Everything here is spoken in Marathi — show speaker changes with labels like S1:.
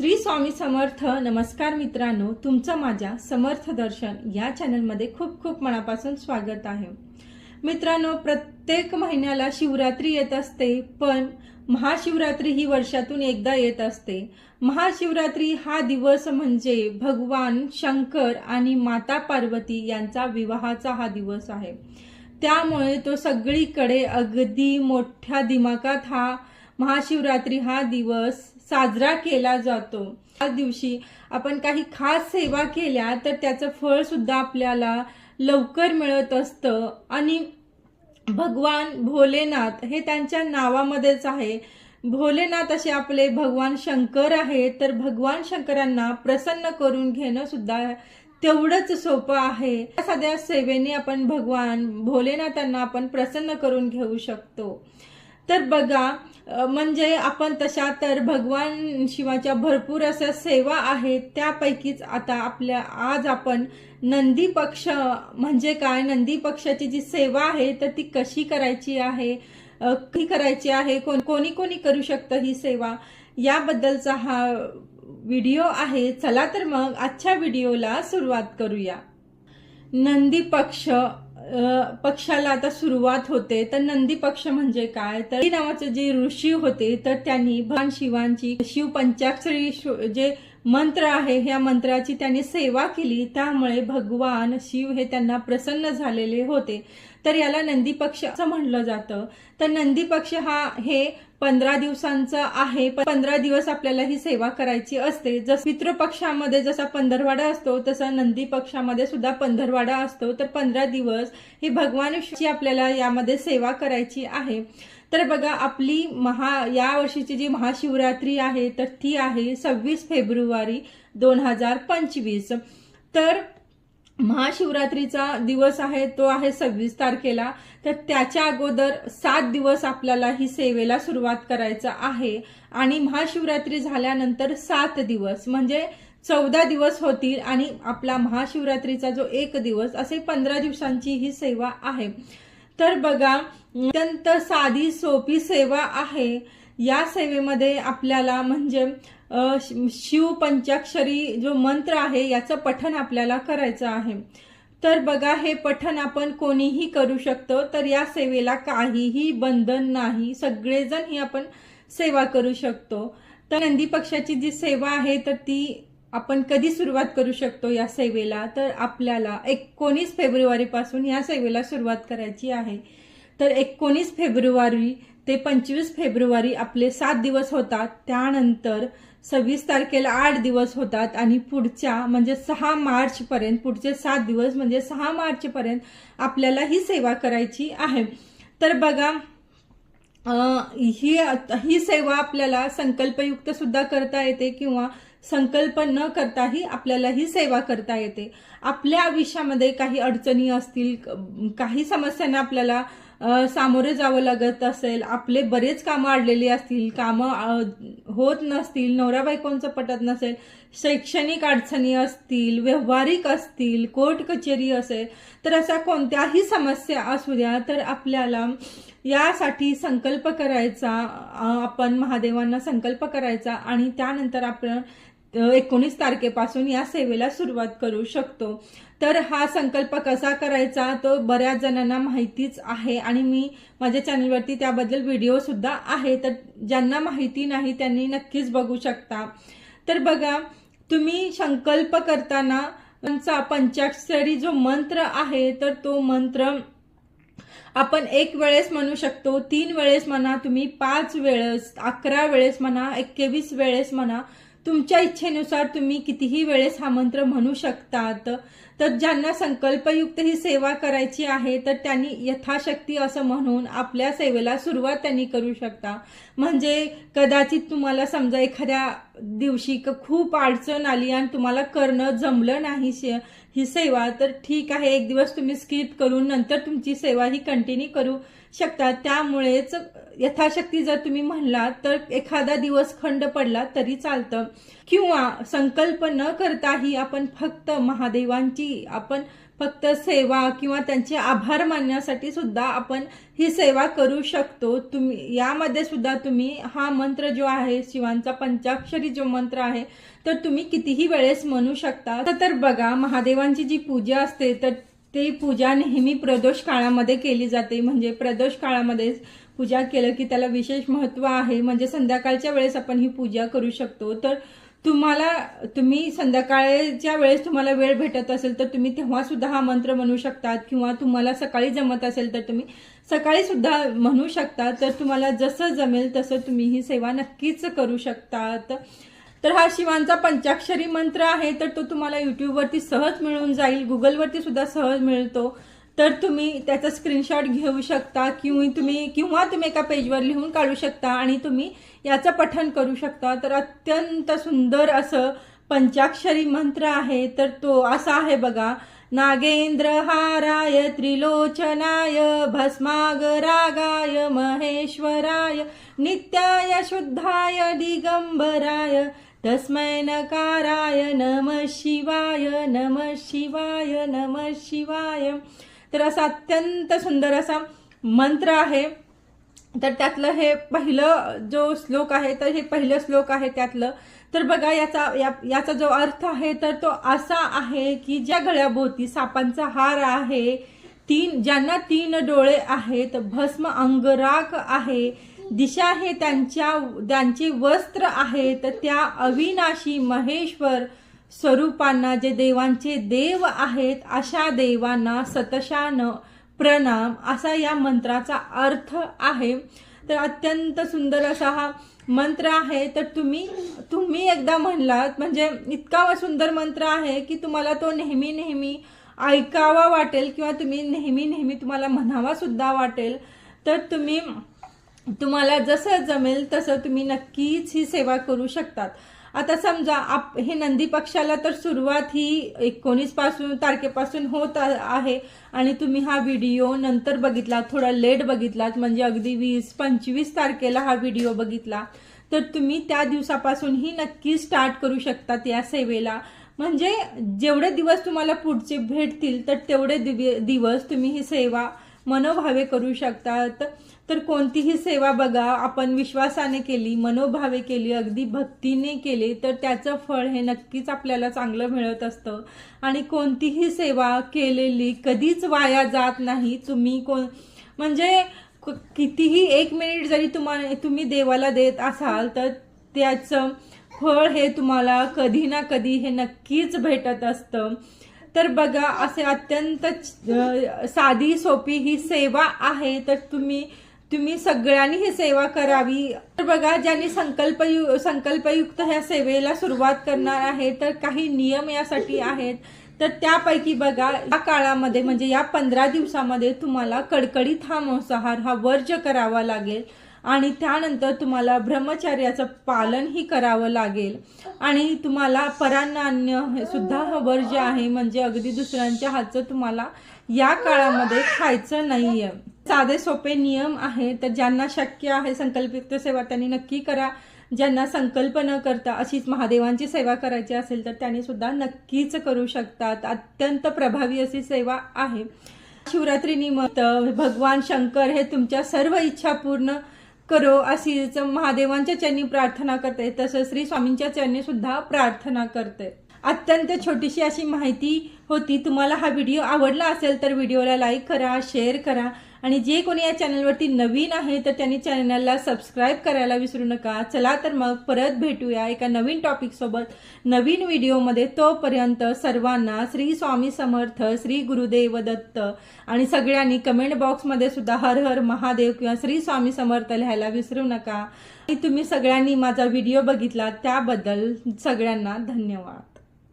S1: श्री स्वामी समर्थ नमस्कार मित्रांनो तुमचं माझ्या समर्थ दर्शन या चॅनलमध्ये खूप खूप मनापासून स्वागत आहे. मित्रांनो प्रत्येक महिन्याला शिवरात्री येत असते पण महाशिवरात्री ही वर्षातून एकदा येत असते. महाशिवरात्री हा दिवस म्हणजे भगवान शंकर आणि माता पार्वती यांचा विवाहाचा हा दिवस आहे. त्यामुळे तो सगळीकडे अगदी मोठ्या दिमाकात हा महाशिवरात्री हा दिवस साजरा केला जातो. त्या दिवशी आपण काही खास सेवा केल्या तर त्याचं फळ सुद्धा आपल्याला लवकर मिळत असतं. आणि भगवान भोलेनाथ हे त्यांच्या नावामध्येच आहे. भोलेनाथ असे आपले भगवान शंकर आहेत तर भगवान शंकरांना प्रसन्न करून घेणं सुद्धा तेवढंच सोपं आहे. या साध्या सेवेने आपण भगवान भोलेनाथांना आपण प्रसन्न करून घेऊ शकतो. तर बघा म्हणजे आपण तशा तर भगवान शिवाच्या भरपूर अशा सेवा आहेत. त्यापैकीच आता आपल्या आज आपण नंदी पक्ष म्हणजे काय? नंदी पक्षाची जी सेवा आहे तर ती कशी करायची आहे? की करायची आहे? कोण कोणी कोणी करू शकतं ही सेवा? याबद्दलचा हा व्हिडिओ आहे. चला तर मग आजच्या व्हिडिओला सुरुवात करूया. नंदी पक्ष पक्षाला आता सुरुवात होते. तर नंदी पक्ष म्हणजे काय? तर नावाचे जे ऋषी होते तर त्यांनी भगवान शिवांची शिव पंचाक्षरी जे मंत्र आहे. ह्या मंत्राची त्यांनी सेवा केली. त्यामुळे भगवान शिव हे त्यांना प्रसन्न झालेले होते. तर याला नंदी पक्ष असं म्हणलं जातं. तर नंदी पक्ष हा हे पंधरा दिवसांचा आहे. पंधरा दिवस आपल्याला ही सेवा करायची असते. जस पितृपक्षामध्ये जसा पंधरवाडा असतो तसा नंदी पक्षामध्ये सुद्धा पंधरवाडा असतो. तर पंधरा दिवस ही भगवान आपल्याला यामध्ये सेवा करायची आहे. तर बघा आपली महा या वर्षीची जी महाशिवरात्री आहे तर ती आहे सव्वीस फेब्रुवारी दोन हजार पंचवीस. तर महाशिवरात्रीचा दिवस आहे तो आहे सव्वीस तारखेला. तर त्याच्या अगोदर सात दिवस आपल्याला ही सेवेला सुरुवात करायचं आहे. आणि महाशिवरात्री झाल्यानंतर सात दिवस म्हणजे चौदा दिवस होतील आणि आपला महाशिवरात्रीचा जो एक दिवस असे पंधरा दिवसांची ही सेवा आहे. तर बघा अत्यंत साधी सोपी सेवा आहे. या सेवेमध्ये आपल्याला म्हणजे शिव पंचाक्षरी जो मंत्र आहे याचं पठण आपल्याला करायचं आहे. तर बघा हे पठण आपण कोणीही करू शकतो तर या सेवेला काहीही बंधन नाही. सगळेजण ही आपण सेवा करू शकतो. तर नंदी पक्षाची जी सेवा आहे तर ती आपण कधी सुरुवात करू शकतो या सेवेला? तर आपल्याला एकोणीस फेब्रुवारीपासून या सेवेला सुरुवात करायची आहे. तर एकोणीस फेब्रुवारी ते पंचवीस फेब्रुवारी आपले सात दिवस होतात. त्यानंतर सव्वीस तारखेला आठ दिवस होतात आणि पुढच्या म्हणजे सहा मार्चपर्यंत पुढचे सात दिवस म्हणजे सहा मार्चपर्यंत आपल्याला ही सेवा करायची आहे. तर बघा ही ही सेवा आपल्याला संकल्पयुक्त सुद्धा करता येते किंवा संकल्प न करताही आपल्याला ही सेवा करता येते. आपल्या आयुष्यामध्ये काही अडचणी असतील काही समस्यांना आपल्याला सामोरे जावं लागत असेल आपले बरेच कामं अडलेली असतील कामं होत नसतील नवऱ्या बायकोंचं पटत नसेल शैक्षणिक अडचणी असतील व्यवहारिक असतील कोर्ट कचेरी असेल तर अशा कोणत्याही समस्या असू द्या तर आपल्याला यासाठी संकल्प करायचा आपण महादेवांना संकल्प करायचा आणि त्यानंतर आपण एकोणीस तारखेपासून या सेवेला सुरुवात करू शकतो. तर हा संकल्प कसा करायचा तो बऱ्याच जणांना माहितीच आहे आणि मी माझ्या चॅनलवरती त्याबद्दल व्हिडिओ सुद्धा आहे. तर ज्यांना माहिती नाही त्यांनी नक्कीच बघू शकता. तर बघा तुम्ही संकल्प करताना त्यांचा पंचाक्षरी जो मंत्र आहे तर तो मंत्र आपण एक वेळेस म्हणू शकतो तीन वेळेस म्हणा तुम्ही पाच वेळेस अकरा वेळेस म्हणा एकवीस वेळेस म्हणा तुमच्या इच्छेनुसार तुम्ही कितीही वेळेस हा मंत्र म्हणू शकतात. तर ज्यांना संकल्पयुक्त ही सेवा करायची आहे तर त्यांनी यथाशक्ती असं म्हणून आपल्या सेवेला सुरुवात त्यांनी करू शकता. म्हणजे कदाचित तुम्हाला समजा एखाद्या दिवशी क- खूप अडचण आली आणि तुम्हाला करणं जमलं नाही शे- ही सेवा तर ठीक आहे एक दिवस तुम्ही स्किप करून नंतर तुमची सेवा ही कंटिन्यू करू शकता. त्यामुळेच यथाशक्ती जर तुम्ही म्हणला तर एखादा दिवस खंड पडला तरी चालतं. किंवा संकल्प न करताही आपण फक्त महादेवांची आपण फक्त सेवा किंवा त्यांचे आभार मानण्यासाठी सुद्धा आपण ही सेवा करू शकतो. तुम्ही यामध्ये सुद्धा तुम्ही हा मंत्र जो आहे शिवांचा पंचाक्षरी जो मंत्र आहे तर तुम्ही कितीही वेळेस म्हणू शकता. तर बघा महादेवांची जी पूजा असते तर ती पूजा नेहमी प्रदोष काळामध्ये केली जाते. म्हणजे प्रदोष काळामध्ये पूजा केलं की त्याला विशेष महत्त्व आहे. म्हणजे संध्याकाळच्या वेळेस आपण ही पूजा करू शकतो. तर तुम्हाला तुम्ही संध्याकाळच्या वेळेस तुम्हाला वेळ भेटत असेल तर तुम्ही तेव्हा सुद्धा हा मंत्र म्हणू शकतात. किंवा तुम्हाला सकाळी जमत असेल तर तुम्ही सकाळी सुद्धा म्हणू शकता तर तुम्हाला जसं जमेल तसं तुम्ही ही सेवा नक्कीच करू शकतात. तर हा शिवांचा पंचाक्षरी मंत्र आहे. तर तो तुम्हाला युट्यूबवरती सहज मिळून जाईल. गुगलवरती सुद्धा सहज मिळतो. तर तुम्ही त्याचा स्क्रीनशॉट घेऊ शकता किंवा तुम्ही किंवा तुम्ही एका पेजवर लिहून काढू शकता आणि तुम्ही याचं पठन करू शकता. तर अत्यंत सुंदर असं पंचाक्षरी मंत्र आहे. तर तो असा आहे बघा. नागेंद्र हाराय त्रिलोचनाय भस्मागरागाय महेश्वराय नित्याय शुद्धाय दिगंबराय तस्मै नकाराय नम शिवाय नम शिवाय नम शिवाय. तर असा अत्यंत सुंदर असा मंत्र आहे. तर त्यातलं हे पहिलं जो श्लोक आहे तर हे पहिलं श्लोक आहे त्यातलं. तर बघा याचा या याचा जो अर्थ आहे तर तो असा आहे की ज्या गळ्याभोवती सापांचा हार आहे तीन ज्यांना तीन डोळे आहेत भस्म अंगराग आहे. दिशा हे त्यांच्या त्यांचे वस्त्र आहेत त्या अविनाशी महेश्वर स्वरूपांना जे देवांचे देव आहेत अशा देवांना सतशान प्रणाम असा या मंत्राचा अर्थ आहे. तर अत्यंत सुंदर असा हा मंत्र आहे. तर तुम्ही तुम्ही एकदा म्हणलात म्हणजे इतका सुंदर मंत्र आहे की तुम्हाला तो नेहमी नेहमी ऐकावा वाटेल किंवा तुम्ही नेहमी नेहमी तुम्हाला म्हणावा सुद्धा वाटेल. तर तुम्ही तुम्हाला जसं जमेल तसं तुम्ही नक्कीच ही सेवा करू शकतात. आता समजा आप हे नंदी पक्षाला तर सुरुवात ही एकोणीसपासून तारखेपासून होत आहे. आणि तुम्ही हा व्हिडिओ नंतर बघितला थोडा लेट बघितलात म्हणजे अगदी वीस पंचवीस तारखेला हा व्हिडिओ बघितला. तर तुम्ही त्या दिवसापासूनही नक्की स्टार्ट करू शकतात या सेवेला. म्हणजे जेवढे दिवस तुम्हाला पुढचे भेटतील तर तेवढे दिवस तुम्ही ही सेवा मनोभावे करू शकतात. तर कोणतीही सेवा बघा आपण विश्वासाने केली मनोभावे केली अगदी भक्तीने केली तर त्याचं फळ हे नक्कीच आपल्याला चांगलं मिळत असतं. आणि कोणतीही सेवा केलेली कधीच वाया जात नाही. तुम्ही कोण म्हणजे कितीही एक मिनिट जरी तुम्हाला तुम्ही देवाला देत असाल तर त्याचं फळ हे तुम्हाला कधी ना कधी हे नक्कीच भेटत असतं. तर बघा असे अत्यंत साधी सोपी ही सेवा आहे तर तुम्ही तुम्ही सगळ्यांनी ही सेवा करावी. तर बघा ज्यांनी संकल्प संकल्पयुक्त ह्या सेवेला सुरुवात करणार आहे तर काही नियम यासाठी आहेत. तर त्यापैकी बघा या काळामध्ये म्हणजे या पंधरा दिवसामध्ये तुम्हाला कडकडीत हा मांसाहार हा वर्ज करावा लागेल. आणि त्यानंतर तुम्हाला ब्रह्मचर्याचं पालनही करावं लागेल. आणि तुम्हाला परान्नान्य सुद्धा हा वर्ज आहे म्हणजे अगदी दुसऱ्यांच्या हातचं तुम्हाला या काळामध्ये खायचं नाही आहे साधे सोपे नियम आहेत तर ज्यांना शक्य आहे संकल्पित सेवा त्यांनी नक्की करा. ज्यांना संकल्प न करता अशीच महादेवांची सेवा करायची असेल तर त्यांनी सुद्धा नक्कीच करू शकतात. अत्यंत प्रभावी अशी सेवा आहे. शिवरात्री निमित्त भगवान शंकर हे तुमच्या सर्व इच्छा पूर्ण करो अशीच महादेवांच्या चरणी प्रार्थना करते. तसं श्री स्वामींच्या चरणी सुद्धा प्रार्थना करते. अत्यंत छोटीशी अशी माहिती होती. तुम्हाला हा व्हिडिओ आवडला असेल तर व्हिडिओला लाईक करा शेअर करा. आणि जे कोणी या चॅनलवरती नवीन आहे तर त्यांनी चॅनलला सबस्क्राईब करायला विसरू नका. चला तर मग परत भेटूया एका नवीन टॉपिकसोबत नवीन व्हिडिओमध्ये तोपर्यंत सर्वांना श्री स्वामी समर्थ श्री गुरुदेव दत्त आणि सगळ्यांनी कमेंट बॉक्समध्ये सुद्धा हर हर महादेव किंवा श्री स्वामी समर्थ लिहायला विसरू नका. आणि तुम्ही सगळ्यांनी माझा व्हिडिओ बघितला त्याबद्दल सगळ्यांना धन्यवाद.